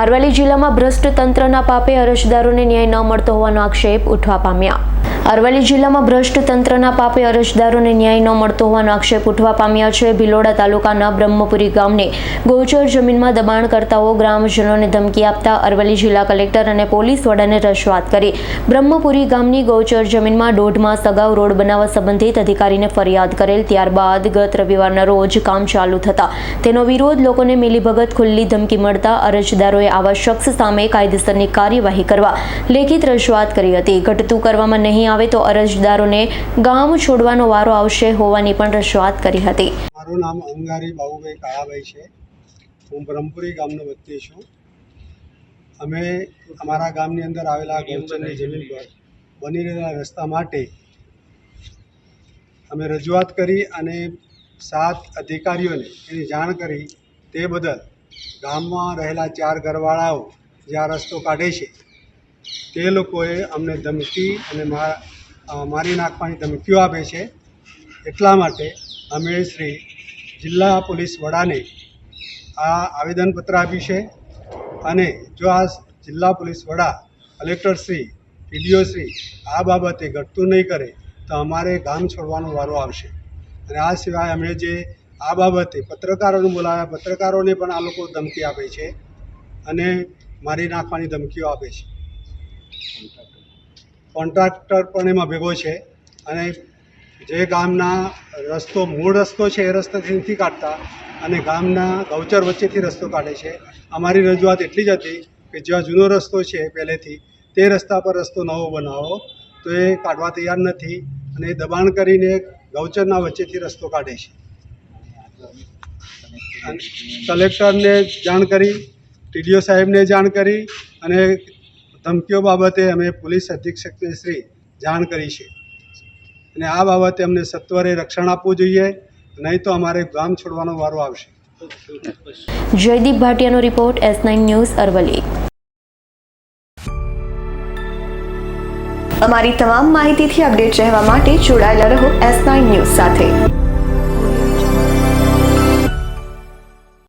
અરવલ્લી જિલ્લામાં ભ્રષ્ટ તંત્રના પાપે અરજદારોને ન્યાય ન મળતો હોવાનો આક્ષેપ ઉઠવા પામ્યા. અરવલ્લી જિલ્લામાં ભ્રષ્ટ તંત્રના પાપે અરજદારોને ન્યાય ન મળતો હોવાનો આક્ષેપ ઉઠવા પામ્યા છે. ભિલોડા તાલુકાના બ્રહ્મપુરી ગામને ગોચર જમીનમાં દબાણકર્તાઓ ગ્રામજનોને ધમકી આપતા અરવલ્લી જિલ્લા કલેક્ટર અને પોલીસ વડાને રજૂઆત કરી. બ્રહ્મપુરી ગામની ગૌચર જમીનમાં દોઢ માસ અગાઉ રોડ બનાવવા સંબંધિત અધિકારીને ફરિયાદ કરેલ. ત્યારબાદ ગત રવિવારના રોજ કામ ચાલુ થતા. તેનો વિરોધ લોકોને મિલીભગત ખુલ્લી ધમકી મળતા અરજદારોએ આવા શખ્સ સામે કાયદેસરની કાર્યવાહી કરવા લેખિત રજૂઆત કરી હતી. ઘટતું કરવામાં નહીં આવે તો અરજદારોને ગામ છોડવાનો વારો આવશે હોવાની પણ રજૂઆત કરી હતી. મારું નામ અંગારી બાબુભાઈ કાળાભાઈ છે. હું બ્રહ્મપુરી ગામનો વતની છું. અમે અમારા ગામની અંદર આવેલા ગૌચરની જમીન પર બની રહેલા રસ્તા માટે અમે રજૂઆત કરી અને સાત અધિકારીઓને એની જાણ કરી. તે બદલ ગામમાં રહેલા ચાર ઘરવાળાઓ જે આ રસ્તો કાઢે છે તે લોકોએ અમને ધમકી અને મારી નાખવાની ધમકીઓ આપે છે. એટલા માટે અમે શ્રી જિલ્લા પોલીસ વડાને આ આવેદનપત્ર આપ્યું છે અને જો આ જિલ્લા પોલીસ વડા કલેક્ટરશ્રી પીડીઓશ્રી આ બાબતે ઘટતું નહીં કરે તો અમારે ગામ છોડવાનો વારો આવશે. અને આ સિવાય અમે જે આ બાબતે પત્રકારોને બોલાવ્યા, પત્રકારોને પણ આ લોકો ધમકી આપે છે અને મારી નાખવાની ધમકીઓ આપે છે. કોન્ટ્રાક્ટર પણ એમાં ભેગો છે અને જે ગામના રસ્તો, મૂળ રસ્તો છે એ રસ્તાથી નથી કાઢતા અને ગામના ગૌચર વચ્ચેથી રસ્તો કાઢે છે. અમારી રજૂઆત એટલી જ હતી કે જ્યાં જૂનો રસ્તો છે પહેલેથી, તે રસ્તા પર રસ્તો નવો બનાવો. તો એ કાઢવા તૈયાર નથી અને એ દબાણ કરીને ગૌચરના વચ્ચેથી રસ્તો કાઢે છે. કલેક્ટરને જાણ કરી, ટીડીઓ સાહેબને જાણ કરી અને ધમકીઓ બાબતે અમે પોલીસ અધિક્ષકને શ્રી જાણ કરી છે. અને આ બાબતે અમને સત્વરે રક્ષણ આપવું જોઈએ નહીં તો અમારે ગામ છોડવાનો વારો આવશે. Jaydeep ભાટિયાનો report S nine news Aravalli અમારી તમામ માહિતીથી અપડેટ રહેવા માટે જોડાયેલા રહો એસ નાઇન ન્યૂઝ સાથે.